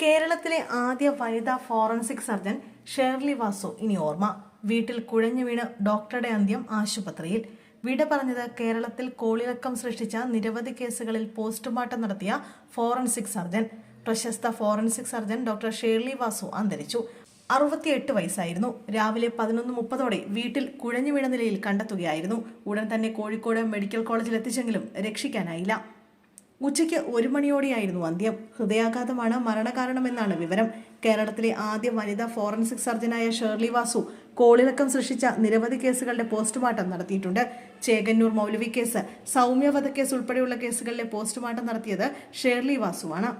കേരളത്തിലെ ആദ്യ വനിതാ ഫോറൻസിക് സർജൻ ഷേർലി വാസു ഇനി ഓർമ്മ. വീട്ടിൽ കുഴഞ്ഞു വീണ് ഡോക്ടറുടെ അന്ത്യം ആശുപത്രിയിൽ. വിട പറഞ്ഞത് കേരളത്തിൽ കോളിളക്കം സൃഷ്ടിച്ച നിരവധി കേസുകളിൽ പോസ്റ്റ്മോർട്ടം നടത്തിയ ഫോറൻസിക് സർജൻ. പ്രശസ്ത forensic surgeon doctor Sherly Vasu അന്തരിച്ചു. അറുപത്തിയെട്ട് വയസ്സായിരുന്നു. രാവിലെ പതിനൊന്ന് മുപ്പതോടെ വീട്ടിൽ കുഴഞ്ഞു വീണ നിലയിൽ കണ്ടെത്തുകയായിരുന്നു. ഉടൻ തന്നെ കോഴിക്കോട് മെഡിക്കൽ കോളേജിൽ എത്തിച്ചെങ്കിലും രക്ഷിക്കാനായില്ല. ഉച്ചയ്ക്ക് ഒരു മണിയോടെയായിരുന്നു. അന്ത്യം ഹൃദയാഘാതമാണ് മരണകാരണമെന്നാണ് വിവരം. കേരളത്തിലെ ആദ്യ വനിതാ ഫോറൻസിക് സർജനായ ഷേർലി വാസു കോളിളക്കം സൃഷ്ടിച്ച നിരവധി കേസുകളുടെ പോസ്റ്റ്മോർട്ടം നടത്തിയിട്ടുണ്ട്. ചേകന്നൂർ മൗലവി കേസ് സൗമ്യ വധക്കേസ് ഉൾപ്പെടെയുള്ള കേസുകളിലെ പോസ്റ്റ്മോർട്ടം നടത്തിയത് ഷേർലി വാസുവാണ്.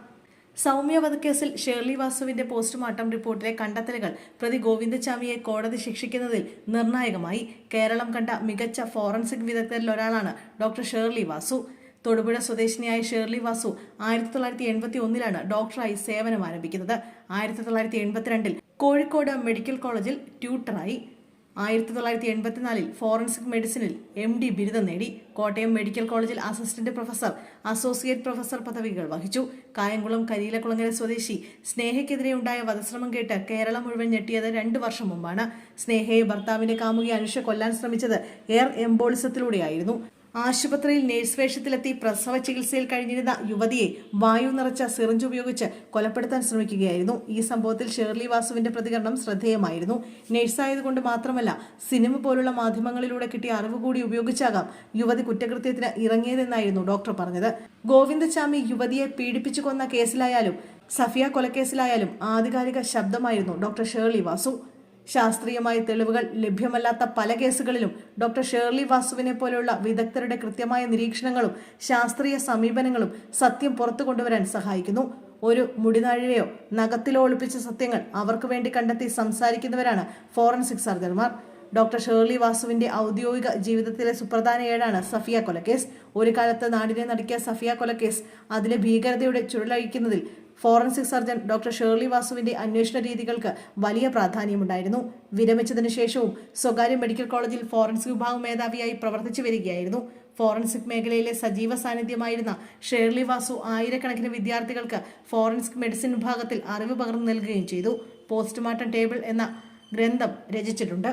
സൗമ്യ വധക്കേസിൽ ഷേർലി വാസുവിന്റെ പോസ്റ്റ്മോർട്ടം റിപ്പോർട്ടിലെ കണ്ടെത്തലുകൾ പ്രതി ഗോവിന്ദചാമിയെ കോടതി ശിക്ഷിക്കുന്നതിൽ നിർണായകമായി. കേരളം കണ്ട മികച്ച ഫോറൻസിക് വിദഗ്ധരിൽ ഒരാളാണ് ഡോക്ടർ ഷേർലി വാസു. തൊടുപുഴ സ്വദേശിനിയായ ഷേർലി വാസു ആയിരത്തി തൊള്ളായിരത്തി എൺപത്തി ഒന്നിലാണ് ഡോക്ടറായി സേവനം ആരംഭിക്കുന്നത്. ആയിരത്തി തൊള്ളായിരത്തി എൺപത്തിരണ്ടിൽ കോഴിക്കോട് മെഡിക്കൽ കോളേജിൽ ട്യൂട്ടറായി. ആയിരത്തി തൊള്ളായിരത്തി എൺപത്തിനാലിൽ ഫോറൻസിക് മെഡിസിനിൽ എം ഡി ബിരുദം നേടി. കോട്ടയം മെഡിക്കൽ കോളേജിൽ അസിസ്റ്റന്റ് പ്രൊഫസർ അസോസിയേറ്റ് പ്രൊഫസർ പദവികൾ വഹിച്ചു. കായംകുളം കരിയിലക്കുളങ്ങര സ്വദേശി സ്നേഹയ്ക്കെതിരെ ഉണ്ടായ വധശ്രമം കേട്ട് കേരളം മുഴുവൻ ഞെട്ടിയത് രണ്ട് വർഷം മുമ്പാണ്. സ്നേഹയെ ഭർത്താവിന്റെ കാമുകി അനുഷ കൊല്ലാൻ ശ്രമിച്ചത് എയർ എംബോളിസത്തിലൂടെയായിരുന്നു. ആശുപത്രിയിൽ നേഴ്സ് വേഷത്തിലെത്തി പ്രസവ ചികിത്സയിൽ കഴിഞ്ഞിരുന്ന യുവതിയെ വായു നിറച്ച സിറിഞ്ച് ഉപയോഗിച്ച് കൊലപ്പെടുത്താൻ ശ്രമിക്കുകയായിരുന്നു. ഈ സംഭവത്തിൽ ഷേർലി വാസുവിന്റെ പ്രതികരണം ശ്രദ്ധേയമായിരുന്നു. നേഴ്സായതുകൊണ്ട് മാത്രമല്ല സിനിമ പോലുള്ള മാധ്യമങ്ങളിലൂടെ കിട്ടിയ അറിവ് കൂടി ഉപയോഗിച്ചാകാം യുവതി കുറ്റകൃത്യത്തിന് ഇറങ്ങിയതെന്നായിരുന്നു ഡോക്ടർ പറഞ്ഞത്. ഗോവിന്ദചാമി യുവതിയെ പീഡിപ്പിച്ചു കൊന്ന കേസിലായാലും സഫിയ കൊലക്കേസിലായാലും ആധികാരിക ശബ്ദമായിരുന്നു ഡോക്ടർ ഷേർലി വാസു. ശാസ്ത്രീയമായ തെളിവുകൾ ലഭ്യമല്ലാത്ത പല കേസുകളിലും ഡോക്ടർ ഷേർലി വാസുവിനെ പോലെയുള്ള വിദഗ്ധരുടെ കൃത്യമായ നിരീക്ഷണങ്ങളും ശാസ്ത്രീയ സമീപനങ്ങളും സത്യം പുറത്തു കൊണ്ടുവരാൻ സഹായിക്കുന്നു. ഒരു മുടിനാഴിയോ നഖത്തിലോ ഒളിപ്പിച്ച സത്യങ്ങൾ അവർക്ക് വേണ്ടി കണ്ടെത്തി സംസാരിക്കുന്നവരാണ് ഫോറൻസിക് സർജന്മാർ ഡോക്ടർ ഷേർലി വാസുവിന്റെ ഔദ്യോഗിക ജീവിതത്തിലെ സുപ്രധാന ഏടാണ് സഫിയ കൊലക്കേസ്. ഒരു കാലത്ത് നാടിനെ നടുക്കിയ സഫിയ കൊലക്കേസ് അതിലെ ഭീകരതയുടെ ചുഴലഴിക്കുന്നതിൽ ഫോറൻസിക് സർജൻ ഡോക്ടർ ഷേർലി വാസുവിന്റെ അന്വേഷണ രീതികൾക്ക് വലിയ പ്രാധാന്യമുണ്ടായിരുന്നു. വിരമിച്ചതിനു ശേഷവും സ്വകാര്യ മെഡിക്കൽ കോളേജിൽ ഫോറൻസിക് വിഭാഗം മേധാവിയായി പ്രവർത്തിച്ചു വരികയായിരുന്നു. ഫോറൻസിക് മേഖലയിലെ സജീവ സാന്നിധ്യമായിരുന്ന ഷേർലി വാസു ആയിരക്കണക്കിന് വിദ്യാർത്ഥികൾക്ക് ഫോറൻസിക് മെഡിസിൻ വിഭാഗത്തിൽ അറിവ് പകർന്നു നൽകുകയും ചെയ്തു. പോസ്റ്റ്മോർട്ടം ടേബിൾ എന്ന ഗ്രന്ഥം രചിച്ചിട്ടുണ്ട്.